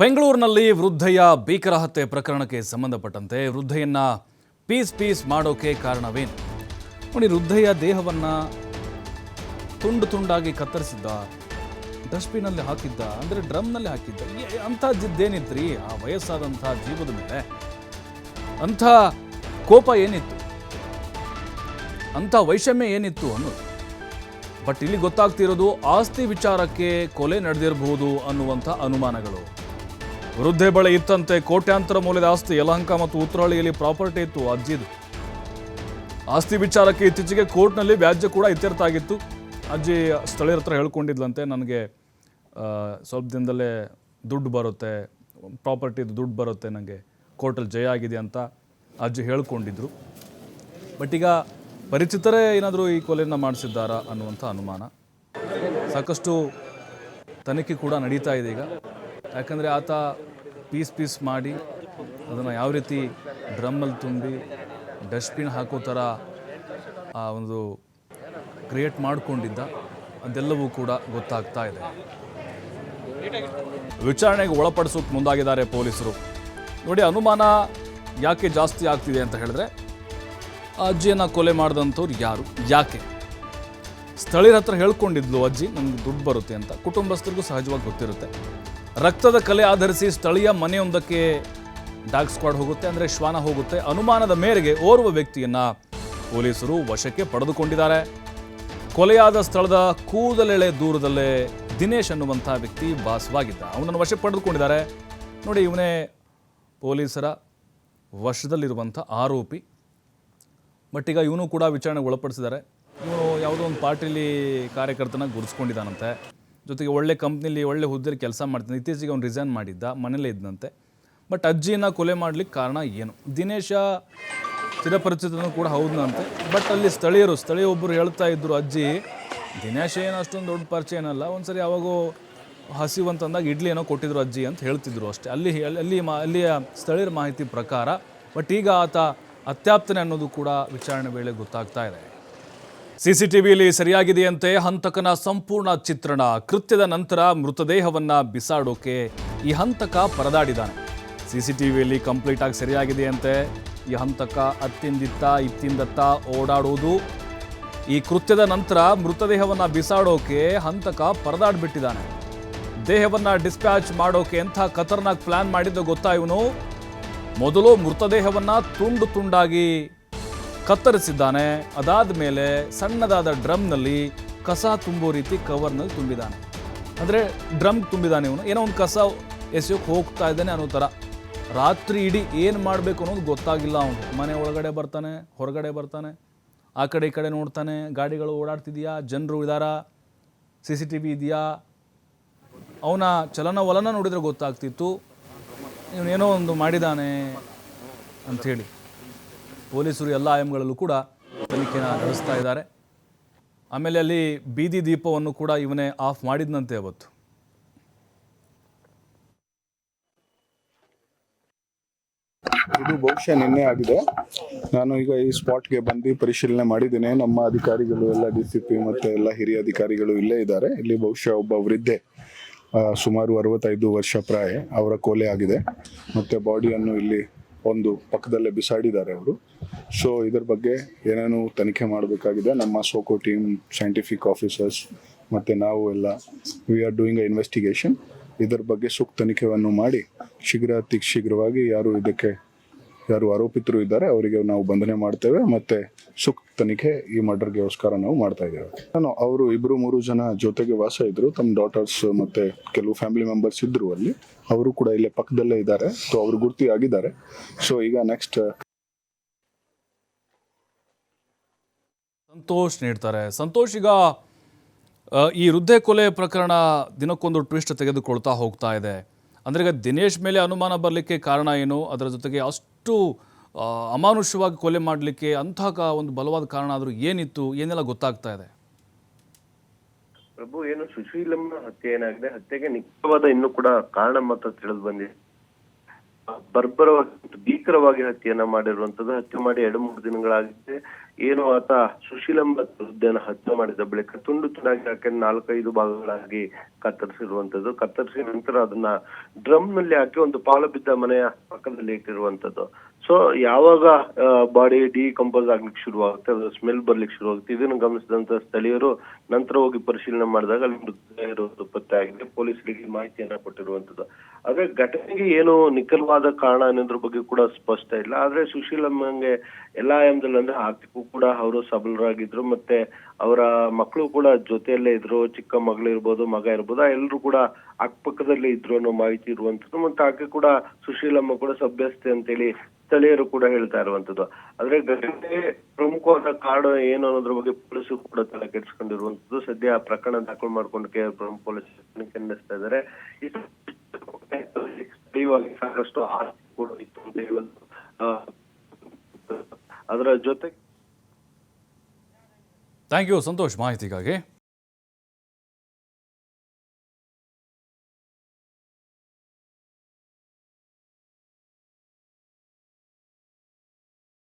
ಬೆಂಗಳೂರಿನಲ್ಲಿ ವೃದ್ಧೆಯ ಭೀಕರ ಹತ್ಯೆ ಪ್ರಕರಣಕ್ಕೆ ಸಂಬಂಧಪಟ್ಟಂತೆ ವೃದ್ಧೆಯನ್ನ ಪೀಸ್ ಪೀಸ್ ಮಾಡೋಕೆ ಕಾರಣವೇನು? ನೋಡಿ, ವೃದ್ಧೆಯ ದೇಹವನ್ನ ತುಂಡು ತುಂಡಾಗಿ ಕತ್ತರಿಸಿದ್ದ, ಡಸ್ಟ್ಬಿನಲ್ಲಿ ಹಾಕಿದ್ದ, ಅಂದರೆ ಡ್ರಮ್ನಲ್ಲಿ ಹಾಕಿದ್ದ ಜಿದ್ದೇನಿದ್ರಿ ಆ ವಯಸ್ಸಾದಂಥ ಜೀವದ ಮೇಲೆ ಅಂಥ ಕೋಪ ಏನಿತ್ತು? ಅಂಥ ವೈಷಮ್ಯ ಏನಿತ್ತು ಅನ್ನೋದು. ಬಟ್ ಇಲ್ಲಿ ಗೊತ್ತಾಗ್ತಿರೋದು ಆಸ್ತಿ ವಿಚಾರಕ್ಕೆ ಕೊಲೆ ನಡೆದಿರಬಹುದು ಅನ್ನುವಂಥ ಅನುಮಾನಗಳು. ವೃದ್ಧೆ ಬಳಿ ಇತ್ತಂತೆ ಕೋಟ್ಯಾಂತರ ಮೌಲ್ಯದ ಆಸ್ತಿ. ಯಲಹಂಕ ಮತ್ತು ಉತ್ತರಹಳ್ಳಿಯಲ್ಲಿ ಪ್ರಾಪರ್ಟಿ ಇತ್ತು ಅಜ್ಜಿದು ಆಸ್ತಿ ವಿಚಾರಕ್ಕೆ ಇತ್ತೀಚೆಗೆ ಕೋರ್ಟ್ನಲ್ಲಿ ವ್ಯಾಜ್ಯ ಕೂಡ ಇತ್ಯರ್ಥ ಆಗಿತ್ತು ಅಜ್ಜಿ ಸ್ಥಳೀಯರ ಹತ್ರ ಹೇಳ್ಕೊಂಡಿದ್ಲಂತೆ, ನನಗೆ ಸ್ವಲ್ಪ ದಿನದಲ್ಲೇ ದುಡ್ಡು ಬರುತ್ತೆ, ಪ್ರಾಪರ್ಟಿದು ದುಡ್ಡು ಬರುತ್ತೆ ನನಗೆ ಕೋರ್ಟಲ್ಲಿ ಜಯ ಆಗಿದೆ ಅಂತ ಅಜ್ಜಿ ಹೇಳ್ಕೊಂಡಿದ್ರು. ಬಟ್ ಈಗ ಪರಿಚಿತರೇ ಏನಾದರೂ ಈ ಕೊಲೆಯನ್ನು ಮಾಡಿಸಿದ್ದಾರಾ ಅನ್ನುವಂಥ ಅನುಮಾನ. ಸಾಕಷ್ಟು ತನಿಖೆ ಕೂಡ ನಡೀತಾ ಇದೆ ಈಗ. ಯಾಕಂದರೆ ಆತ ಪೀಸ್ ಪೀಸ್ ಮಾಡಿ ಅದನ್ನು ಯಾವ ರೀತಿ ಡ್ರಮ್ಮಲ್ಲಿ ತುಂಬಿ ಡಸ್ಟ್ಬಿನ್ ಹಾಕೋ ಥರ ಆ ಒಂದು ಕ್ರಿಯೇಟ್ ಮಾಡಿಕೊಂಡಿದ್ದ, ಅದೆಲ್ಲವೂ ಕೂಡ ಗೊತ್ತಾಗ್ತಾ ಇದೆ. ವಿಚಾರಣೆಗೆ ಒಳಪಡಿಸೋಕೆ ಮುಂದಾಗಿದ್ದಾರೆ ಪೊಲೀಸರು. ನೋಡಿ, ಅನುಮಾನ ಯಾಕೆ ಜಾಸ್ತಿ ಆಗ್ತಿದೆ ಅಂತ ಹೇಳಿದ್ರೆ ಅಜ್ಜಿಯನ್ನು ಕೊಲೆ ಮಾಡಿದಂಥವ್ರು ಯಾರು, ಯಾಕೆ? ಸ್ಥಳೀಯರ ಹತ್ರ ಹೇಳ್ಕೊಂಡಿದ್ಲು ಅಜ್ಜಿ ನನಗೆ ದುಡ್ಡು ಬರುತ್ತೆ ಅಂತ. ಕುಟುಂಬಸ್ಥರಿಗೂ ಸಹಜವಾಗಿ ಗೊತ್ತಿರುತ್ತೆ. ರಕ್ತದ ಕಲೆ ಆಧರಿಸಿ ಸ್ಥಳೀಯ ಮನೆಯೊಂದಕ್ಕೆ ಡಾಗ್ ಸ್ಕ್ವಾಡ್ ಹೋಗುತ್ತೆ ಅಂದರೆ ಶ್ವಾನ ಹೋಗುತ್ತೆ. ಅನುಮಾನದ ಮೇರೆಗೆ ಓರ್ವ ವ್ಯಕ್ತಿಯನ್ನ ಪೊಲೀಸರು ವಶಕ್ಕೆ ಪಡೆದುಕೊಂಡಿದ್ದಾರೆ. ಕೊಲೆಯಾದ ಸ್ಥಳದ ಕೂದಲೆಳೆ ದೂರದಲ್ಲೇ ದಿನೇಶ್ ಅನ್ನುವಂಥ ವ್ಯಕ್ತಿ ಭಾಸವಾಗಿದ್ದ ಅವನನ್ನು ವಶಕ್ಕೆ ಪಡೆದುಕೊಂಡಿದ್ದಾರೆ. ನೋಡಿ, ಇವನೇ ಪೊಲೀಸರ ವಶದಲ್ಲಿರುವಂಥ ಆರೋಪಿ. ಬಟ್ ಈಗ ಇವನು ಕೂಡ ವಿಚಾರಣೆಗೆ ಒಳಪಡಿಸಿದ್ದಾರೆ. ಇವನು ಯಾವುದೋ ಒಂದು ಪಾರ್ಟಿಲಿ ಕಾರ್ಯಕರ್ತನ ಗುರುಸ್ಕೊಂಡಿದ್ದಾನಂತೆ ಜೊತೆಗೆ ಒಳ್ಳೆ ಕಂಪ್ನಿಲಿ ಒಳ್ಳೆ ಹುದ್ದೆಲಿ ಕೆಲಸ ಮಾಡ್ತಾನೆ ಇತ್ತೀಚೆಗೆ ಅವ್ನು ರಿಸೈನ್ ಮಾಡಿದ್ದ, ಮನೇಲೇ ಇದ್ದಂತೆ ಬಟ್ ಅಜ್ಜಿನ ಕೊಲೆ ಮಾಡ್ಲಿಕ್ಕೆ ಕಾರಣ ಏನು? ದಿನೇಶ ಚಿರಪರಿಚಿತನು ಕೂಡ ಹೌದನಂತೆ. ಬಟ್ ಅಲ್ಲಿ ಸ್ಥಳೀಯರು, ಸ್ಥಳೀಯ ಒಬ್ಬರು ಹೇಳ್ತಾ ಇದ್ದರು ಅಜ್ಜಿ, ದಿನೇಶ ಏನು ಅಷ್ಟೊಂದು ದೊಡ್ಡ ಪರಿಚಯ ಏನಲ್ಲ. ಒಂದ್ಸರಿ ಯಾವಾಗೋ ಹಸಿವು ಅಂತಂದಾಗ ಇಡ್ಲಿ ಏನೋ ಕೊಟ್ಟಿದ್ರು ಅಜ್ಜಿ ಅಂತ ಹೇಳ್ತಿದ್ರು ಅಷ್ಟೇ. ಅಲ್ಲಿ ಅಲ್ಲಿ ಮಾ, ಅಲ್ಲಿಯ ಸ್ಥಳೀಯರ ಮಾಹಿತಿ ಪ್ರಕಾರ ಬಟ್ ಈಗ ಆತ ಅತ್ಯಾಪ್ತನೆ ಅನ್ನೋದು ಕೂಡ ವಿಚಾರಣೆ ವೇಳೆ ಗೊತ್ತಾಗ್ತಾ ಇದೆ. ಸಿಸಿಟಿವಿಯಲ್ಲಿ ಸರಿಯಾಗಿದೆಯಂತೆ ಹಂತಕನ ಸಂಪೂರ್ಣ ಚಿತ್ರಣ. ಕೃತ್ಯದ ನಂತರ ಮೃತದೇಹವನ್ನು ಬಿಸಾಡೋಕೆ ಈ ಹಂತಕ ಪರದಾಡಿದ್ದಾನೆ ಸಿಸಿಟಿವಿಯಲ್ಲಿ ಕಂಪ್ಲೀಟ್ ಆಗಿ ಸರಿಯಾಗಿದೆಯಂತೆ ಈ ಹಂತಕ ಅತ್ತಿಂದಿತ್ತ ಇತ್ತಿಂದತ್ತ ಓಡಾಡುವುದು ಈ ಕೃತ್ಯದ ನಂತರ ಮೃತದೇಹವನ್ನು ಬಿಸಾಡೋಕೆ ಹಂತಕ ಪರದಾಡ್ಬಿಟ್ಟಿದ್ದಾನೆ ದೇಹವನ್ನು ಡಿಸ್ಪ್ಯಾಚ್ ಮಾಡೋಕೆ ಎಂಥ ಖತರ್ನಾಕ್ ಪ್ಲಾನ್ ಮಾಡಿದ್ದು ಗೊತ್ತಾ ಇವನು? ಮೊದಲು ಮೃತದೇಹವನ್ನು ತುಂಡು ತುಂಡಾಗಿ ಕತ್ತರಿಸಿದ್ದಾನೆ. ಅದಾದ ಮೇಲೆ ಸಣ್ಣದಾದ ಡ್ರಮ್ನಲ್ಲಿ ಕಸ ತುಂಬೋ ರೀತಿ ಕವರ್ನಲ್ಲಿ ತುಂಬಿದ್ದಾನೆ. ಅಂದರೆ ಡ್ರಮ್ ತುಂಬಿದ್ದಾನೆ ಇವನು. ಏನೋ ಒಂದು ಕಸ ಎಸೆಯೋಕೆ ಹೋಗ್ತಾ ಇದ್ದಾನೆ ಅನ್ನೋ ಥರ. ರಾತ್ರಿ ಇಡೀ ಏನು ಮಾಡಬೇಕು ಅನ್ನೋದು ಗೊತ್ತಾಗಿಲ್ಲ ಅವನು. ಮನೆ ಒಳಗಡೆ ಬರ್ತಾನೆ, ಹೊರಗಡೆ ಬರ್ತಾನೆ, ಆ ಕಡೆ ಈ ಕಡೆ ನೋಡ್ತಾನೆ. ಗಾಡಿಗಳು ಓಡಾಡ್ತಿದೆಯಾ? ಜನರು ಇದ್ದಾರಾ ಸಿ ಸಿ ಟಿ ವಿ ಇದೆಯಾ? ಅವನ ಚಲನವಲನ ನೋಡಿದರೆ ಗೊತ್ತಾಗ್ತಿತ್ತು. ಇವನೇನೋ ಒಂದು ಮಾಡಿದ್ದಾನೆ ಅಂಥೇಳಿ ಪೊಲೀಸರು ಎಲ್ಲ ಆಯಾಮಗಳಲ್ಲೂ ಕೂಡ ತನಿಖೆನ ನಡೆಸ್ತಾ ಇದ್ದಾರೆ. ಆಮೇಲೆ ಅಲ್ಲಿ ಬೀದಿ ದೀಪವನ್ನು ಕೂಡ ಇವನೇ ಆಫ್ ಮಾಡಿದ್ನಂತೆ ಅವತ್ತು. ಇದು ಬಹುಶಃ ನಿನ್ನೆ ಆಗಿದೆ. ನಾನು ಈಗ ಈ ಸ್ಪಾಟ್ಗೆ ಬಂದು ಪರಿಶೀಲನೆ ಮಾಡಿದ್ದೇನೆ. ನಮ್ಮ ಅಧಿಕಾರಿಗಳು ಎಲ್ಲ ಡಿ ಸಿ ಪಿ ಮತ್ತೆ ಎಲ್ಲ ಹಿರಿಯ ಅಧಿಕಾರಿಗಳು ಇಲ್ಲೇ ಇದ್ದಾರೆ. ಇಲ್ಲಿ ಬಹುಶಃ ಒಬ್ಬ ವೃದ್ಧೆ ಸುಮಾರು ಅರವತ್ತೈದು ವರ್ಷ ಪ್ರಾಯ ಅವರ ಕೊಲೆ ಆಗಿದೆ. ಮತ್ತೆ ಬಾಡಿಯನ್ನು ಇಲ್ಲಿ ಒಂದು ಪಕ್ಕದಲ್ಲೇ ಬಿಸಾಡಿದ್ದಾರೆ ಅವರು. ಸೊ ಇದರ ಬಗ್ಗೆ ಏನೇನು ತನಿಖೆ ಮಾಡಬೇಕಾಗಿದೆ? ನಮ್ಮ ಸೋಕೋ ಟೀಮ್ ಸೈಂಟಿಫಿಕ್ ಆಫೀಸರ್ಸ್ ಮತ್ತು ನಾವು ಎಲ್ಲ we are doing a investigation ಇದರ ಬಗ್ಗೆ ಸೂಕ್ತ ತನಿಖೆಯನ್ನು ಮಾಡಿ, ಶೀಘ್ರ ಅತಿ ಶೀಘ್ರವಾಗಿ ಯಾರು ಇದಕ್ಕೆ ಯಾರು ಆರೋಪಿತರು ಇದ್ದಾರೆ, ಅವರಿಗೆ ನಾವು ಬಂಧನೆ ಮಾಡ್ತೇವೆ. ಮತ್ತೆ ಸೂಕ್ತ ತನಿಖೆ ಈ ಮರ್ಡರ್ಗೋಸ್ಕರ ನಾವು ಮಾಡ್ತಾ ಇದ್ದೇವೆ. ನಾನು, ಅವರು ಇಬ್ರು ಮೂರು ಜನ ಜೊತೆಗೆ ವಾಸ ಇದ್ರು. ತಮ್ಮ ಡಾಟರ್ಸ್ ಮತ್ತೆ ಕೆಲವು ಫ್ಯಾಮಿಲಿ ಮೆಂಬರ್ಸ್ ಇದ್ರು ಅಲ್ಲಿ. ಅವರು ಕೂಡ ಇಲ್ಲೇ ಪಕ್ಕದಲ್ಲೇ ಇದ್ದಾರೆ. ಸೊ ಅವರು ಗುರ್ತಿ ಆಗಿದ್ದಾರೆ ಸೊ ಈಗ ನೆಕ್ಸ್ಟ್ ಸಂತೋಷ್ ನೀಡ್ತಾರೆ. ಸಂತೋಷ್, ಈಗ ಈ ವೃದ್ಧೆ ಕೊಲೆ ಪ್ರಕರಣ ದಿನಕ್ಕೊಂದು ಟ್ವಿಸ್ಟ್ ತೆಗೆದುಕೊಳ್ತಾ ಹೋಗ್ತಾ ಇದೆ. ಅಂದರೆ ಈಗ ದಿನೇಶ್ ಮೇಲೆ ಅನುಮಾನ ಬರಲಿಕ್ಕೆ ಕಾರಣ ಏನು? ಅದರ ಜೊತೆಗೆ ಅಷ್ಟು ಅಮಾನುಷ್ಯವಾಗಿ ಕೊಲೆ ಮಾಡಲಿಕ್ಕೆ ಅಂತಹ ಒಂದು ಬಲವಾದ ಕಾರಣ ಆದರೂ ಏನಿತ್ತು? ಏನೆಲ್ಲ ಗೊತ್ತಾಗ್ತಾ ಇದೆ? ಪ್ರಭು, ಏನು ಸುಶೀಲಮ್ಮ ಹತ್ಯೆ ಏನಾಗಿದೆ? ಹತ್ಯೆಗೆ ನಿಖರವಾದ ಇನ್ನೂ ಕೂಡ ಕಾರಣ ಮಾತ್ರ ತಿಳಿದು ಬಂದಿದೆ. ಬರ್ಬರವಾಗಿ, ಭೀಕರವಾಗಿ ಹತ್ಯೆಯನ್ನ ಮಾಡಿರುವಂತದ್ದು ಹತ್ಯೆ ಮಾಡಿ ಎರಡು ಮೂರು ದಿನಗಳಾಗಿದೆ. ಏನು ಆತ ಸುಶೀಲಂಬ ವೃದ್ಧೆಯನ್ನ ಹತ್ಯೆ ಮಾಡಿದ ಬಳಿಕ ತುಂಡು ತುಂಡಾಗಿ ಹಾಕಿ ನಾಲ್ಕೈದು ಭಾಗಗಳಾಗಿ ಕತ್ತರಿಸಿರುವಂತದ್ದು ಕತ್ತರಿಸಿದ ನಂತರ ಅದನ್ನ ಡ್ರಮ್ನಲ್ಲಿ ಹಾಕಿ ಒಂದು ಪಾಲು ಬಿದ್ದ ಮನೆಯ ಪಕ್ಕದಲ್ಲಿ ಇಟ್ಟಿರುವಂತದ್ದು ಸೊ ಯಾವಾಗ ಬಾಡಿ ಡಿಕಂಪೋಸ್ ಆಗ್ಲಿಕ್ಕೆ ಶುರುವಾಗುತ್ತೆ ಅದು ಸ್ಮೆಲ್ ಬರ್ಲಿಕ್ಕೆ ಶುರುವಾಗುತ್ತೆ, ಇದನ್ನು ಗಮನಿಸಿದಂತ ಸ್ಥಳೀಯರು ನಂತರ ಹೋಗಿ ಪರಿಶೀಲನೆ ಮಾಡಿದಾಗ ಅಲ್ಲಿ ಮೃತದೇಹ ಇರುವುದು ಪತ್ತೆ ಆಗಿದೆ ಪೊಲೀಸರಿಗೆ ಮಾಹಿತಿಯನ್ನ ಕೊಟ್ಟಿರುವಂತದ್ದು ಆದ್ರೆ ಘಟನೆಗೆ ಏನು ನಿಖರವಾದ ಕಾರಣ ಅನ್ನೋದ್ರ ಬಗ್ಗೆ ಕೂಡ ಸ್ಪಷ್ಟ ಇಲ್ಲ. ಆದ್ರೆ ಸುಶೀಲಮ್ಮಂಗೆ ಎಲ್ಲಾ ಆಯಾಮದಲ್ಲಿ ಅಂದ್ರೆ ಆರ್ಥಿಕವೂ ಕೂಡ ಅವರು ಸಬಲರಾಗಿದ್ರು, ಮತ್ತೆ ಅವರ ಮಕ್ಕಳು ಕೂಡ ಜೊತೆಯಲ್ಲೇ ಇದ್ರು, ಚಿಕ್ಕ ಮಗಳು ಇರ್ಬೋದು, ಮಗ ಇರ್ಬೋದು ಎಲ್ಲರೂ ಕೂಡ ಅಕ್ಕಪಕ್ಕದಲ್ಲೇ ಇದ್ರು ಅನ್ನೋ ಮಾಹಿತಿ ಇರುವಂತದ್ದು ಮತ್ತೆ ಆಕೆ ಕೂಡ ಸುಶೀಲಮ್ಮ ಕೂಡ ಸಭ್ಯಸ್ತೆ ಅಂತೇಳಿ ಸ್ಥಳೀಯರು ಕೂಡ ಹೇಳ್ತಾ ಇರುವಂತದ್ದು ಆದ್ರೆ ಘಟನೆ ಪ್ರಮುಖವಾದ ಕಾರಣ ಏನು ಅನ್ನೋದ್ರ ಬಗ್ಗೆ ಪೊಲೀಸರು ಕೂಡ ತಲೆ ಕೆಡಿಸ್ಕೊಂಡಿರುವಂತದ್ದು ಸದ್ಯ ಪ್ರಕರಣ ದಾಖಲು ಮಾಡ್ಕೊಂಡು ಕೆ ಪ್ರಮುಖ ಪೊಲೀಸ್ ನಡೆಸ್ತಾ ಇದ್ದಾರೆ. ಸಾಕಷ್ಟು ಆಸ್ತಿ ಕೂಡ ಇತ್ತು ಅಂತ ಅದರ ಜೊತೆ ಥ್ಯಾಂಕ್ ಯು ಸಂತೋಷ್ ಮಾಹಿತಿಗಾಗಿ